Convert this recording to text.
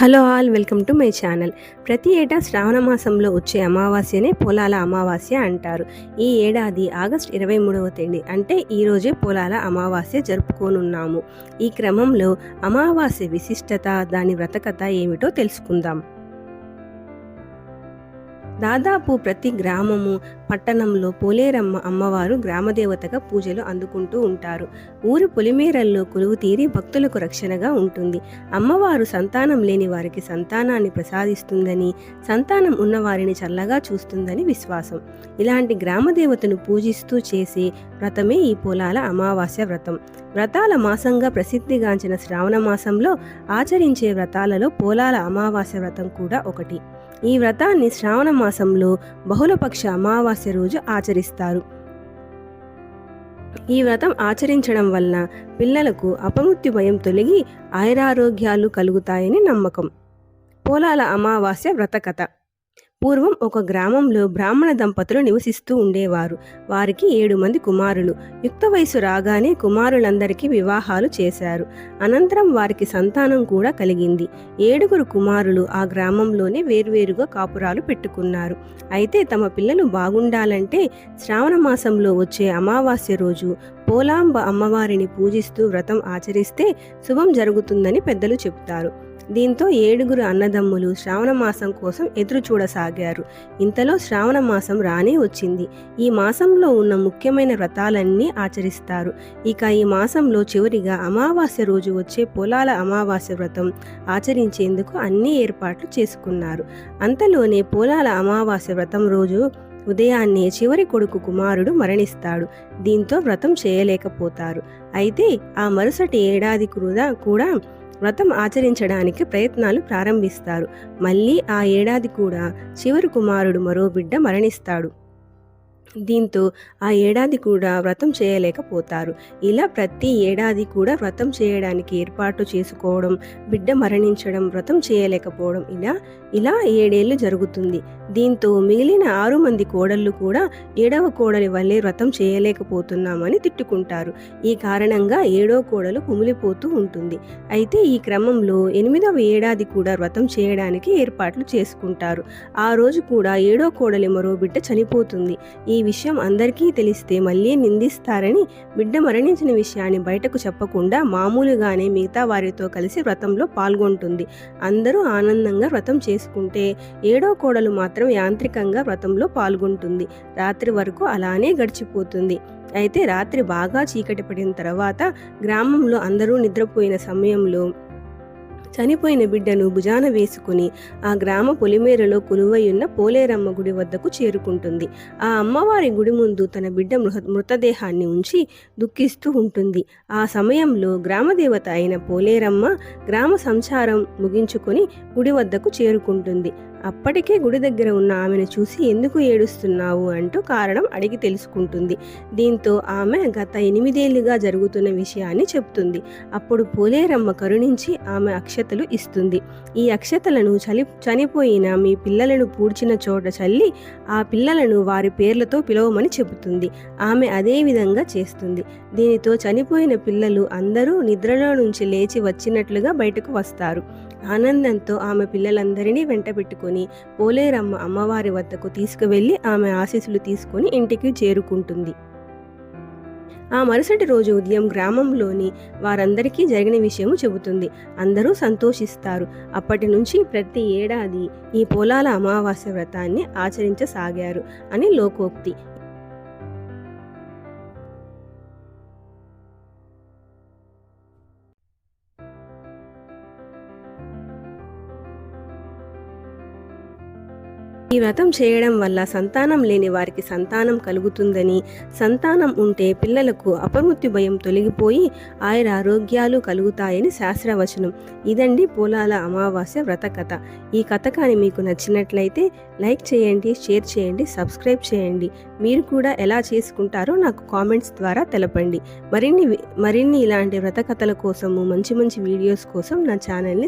Hello all welcome to my channel. ప్రతి ఏటా శ్రావణ మాసంలో వచ్చే అమావాస్యనే పొలాల అమావాస్య అంటారు. ఈ ఏడాది ఆగస్ట్ ఇరవై మూడవ తేదీ అంటే ఈరోజే పొలాల అమావాస్య జరుపుకోనున్నాము. ఈ క్రమంలో అమావాస్య విశిష్టత దాని వ్రతకథ ఏమిటో తెలుసుకుందాం. దాదాపు ప్రతి గ్రామము పట్టణంలో పోలేరమ్మ అమ్మవారు గ్రామదేవతగా పూజలు అందుకుంటూ ఉంటారు. ఊరు పొలిమేరల్లో కొలువు తీరి భక్తులకు రక్షణగా ఉంటుంది. అమ్మవారు సంతానం లేని వారికి సంతానాన్ని ప్రసాదిస్తుందని సంతానం ఉన్నవారిని చల్లగా చూస్తుందని విశ్వాసం. ఇలాంటి గ్రామదేవతను పూజిస్తూ చేసే వ్రతమే ఈ పొలాల అమావాస్య వ్రతం. వ్రతాల మాసంగా ప్రసిద్ధిగాంచిన శ్రావణ మాసంలో ఆచరించే వ్రతాలలో పోలాల అమావాస్య వ్రతం కూడా ఒకటి. ఈ వ్రతాన్ని శ్రావణ మాసంలో బహుళపక్ష అమావాస్య రోజు ఆచరిస్తారు. ఈ వ్రతం ఆచరించడం వలన పిల్లలకు అపమృత్యు భయం తొలగి ఆయురారోగ్యాలు కలుగుతాయని నమ్మకం. పోలాల అమావాస్య వ్రతకథ. పూర్వం ఒక గ్రామంలో బ్రాహ్మణ దంపతులు నివసిస్తూ ఉండేవారు. వారికి ఏడు మంది కుమారులు. యుక్త వయసు రాగానే కుమారులందరికీ వివాహాలు చేశారు. అనంతరం వారికి సంతానం కూడా కలిగింది. ఏడుగురు కుమారులు ఆ గ్రామంలోనే వేర్వేరుగా కాపురాలు పెట్టుకున్నారు. అయితే తమ పిల్లలు బాగుండాలంటే శ్రావణ మాసంలో వచ్చే అమావాస్య రోజు పోలాంబ అమ్మవారిని పూజిస్తూ వ్రతం ఆచరిస్తే శుభం జరుగుతుందని పెద్దలు చెబుతారు దీంతో ఏడుగురు అన్నదమ్ములు శ్రావణ మాసం కోసం ఎదురు చూడసాగారు. ఇంతలో శ్రావణ మాసం రానే వచ్చింది. ఈ మాసంలో ఉన్న ముఖ్యమైన వ్రతాలన్నీ ఆచరిస్తారు. ఇక ఈ మాసంలో చివరిగా అమావాస్య రోజు వచ్చే పొలాల అమావాస్య వ్రతం ఆచరించేందుకు అన్ని ఏర్పాట్లు చేసుకున్నారు. అంతలోనే పొలాల అమావాస్య వ్రతం రోజు ఉదయాన్నే చివరి కొడుకు కుమారుడు మరణిస్తాడు. దీంతో వ్రతం చేయలేకపోతారు. అయితే ఆ మరుసటి ఏడాది కూడా కూడా వ్రతం ఆచరించడానికి ప్రయత్నాలు ప్రారంభిస్తారు. మళ్ళీ ఆ ఏడాది కూడా చివరి కుమారుడు మరో బిడ్డ మరణిస్తాడు. దీంతో ఆ ఏడాది కూడా వ్రతం చేయలేకపోతారు. ఇలా ప్రతి ఏడాది కూడా వ్రతం చేయడానికి ఏర్పాటు చేసుకోవడం బిడ్డ మరణించడం వ్రతం చేయలేకపోవడం ఇలా ఇలా ఏడేళ్ళు జరుగుతుంది. దీంతో మిగిలిన ఆరు మంది కోడళ్ళు కూడా ఏడవ కోడలి వల్లే వ్రతం చేయలేకపోతున్నామని తిట్టుకుంటారు. ఈ కారణంగా ఏడో కోడలు కుమిలిపోతూ ఉంటుంది. అయితే ఈ క్రమంలో ఎనిమిదవ ఏడాది కూడా వ్రతం చేయడానికి ఏర్పాట్లు చేసుకుంటారు. ఆ రోజు కూడా ఏడో కోడలి మరో బిడ్డ చనిపోతుంది. ఈ ఈ విషయం అందరికీ తెలిస్తే మళ్ళీ నిందిస్తారని బిడ్డ మరణించిన విషయాన్ని బయటకు చెప్పకుండా మామూలుగానే మిగతా వారితో కలిసి వ్రతంలో పాల్గొంటుంది. అందరూ ఆనందంగా వ్రతం చేసుకుంటే ఏడో కోడలు మాత్రం యాంత్రికంగా వ్రతంలో పాల్గొంటుంది. రాత్రి వరకు అలానే గడిచిపోతుంది. అయితే రాత్రి బాగా చీకటి పడిన తర్వాత గ్రామంలో అందరూ నిద్రపోయిన సమయంలో చనిపోయిన బిడ్డను భుజాన వేసుకుని ఆ గ్రామ పొలిమేరలో కొలువై పోలేరమ్మ గుడి వద్దకు చేరుకుంటుంది. ఆ అమ్మవారి గుడి ముందు తన బిడ్డ మృహ మృతదేహాన్ని ఉంచి దుఃఖిస్తూ ఉంటుంది. ఆ సమయంలో గ్రామదేవత అయిన పోలేరమ్మ గ్రామ సంచారం ముగించుకొని గుడి వద్దకు చేరుకుంటుంది. అప్పటికే గుడి దగ్గర ఉన్న ఆమెను చూసి ఎందుకు ఏడుస్తున్నావు అంటూ కారణం అడిగి తెలుసుకుంటుంది. దీంతో ఆమె గత ఎనిమిదేళ్ళుగా జరుగుతున్న విషయాన్ని చెప్తుంది. అప్పుడు పోలేరమ్మ కరుణించి ఆమె అక్షత అక్షతలు ఇస్తుంది. ఈ అక్షతలను చలి చనిపోయిన మీ పిల్లలను పూడ్చిన చోట చల్లి ఆ పిల్లలను వారి పేర్లతో పిలవమని చెబుతుంది. ఆమె అదే విధంగా చేస్తుంది. దీనితో చనిపోయిన పిల్లలు అందరూ నిద్రలో నుంచి లేచి వచ్చినట్లుగా బయటకు వస్తారు. ఆనందంతో ఆమె పిల్లలందరినీ వెంట పెట్టుకుని పోలేరమ్మ అమ్మవారి వద్దకు తీసుకువెళ్ళి ఆమె ఆశీస్సులు తీసుకొని ఇంటికి చేరుకుంటుంది. ఆ మరుసటి రోజు ఉదయం గ్రామంలోని వారందరికీ జరిగిన విషయము చెబుతుంది. అందరూ సంతోషిస్తారు. అప్పటి నుంచి ప్రతి ఏడాది ఈ పొలాల అమావాస్య వ్రతాన్ని ఆచరించసాగారు అని లోకోక్తి. ఈ వ్రతం చేయడం వల్ల సంతానం లేని వారికి సంతానం కలుగుతుందని సంతానం ఉంటే పిల్లలకు అపమృత్యు భయం తొలగిపోయి ఆయుర ఆరోగ్యాలు కలుగుతాయని శాస్త్రవచనం ఇదండి పోలాల అమావాస్య వ్రత కథ ఈ కథ కానీ మీకు నచ్చినట్లయితే లైక్ చేయండి షేర్ చేయండి సబ్స్క్రైబ్ చేయండి మీరు కూడా ఎలా చేసుకుంటారో నాకు కామెంట్స్ ద్వారా తెలపండి మరిన్ని మరిన్ని ఇలాంటి వ్రత కథల కోసము మంచి మంచి వీడియోస్ కోసం నా ఛానల్ని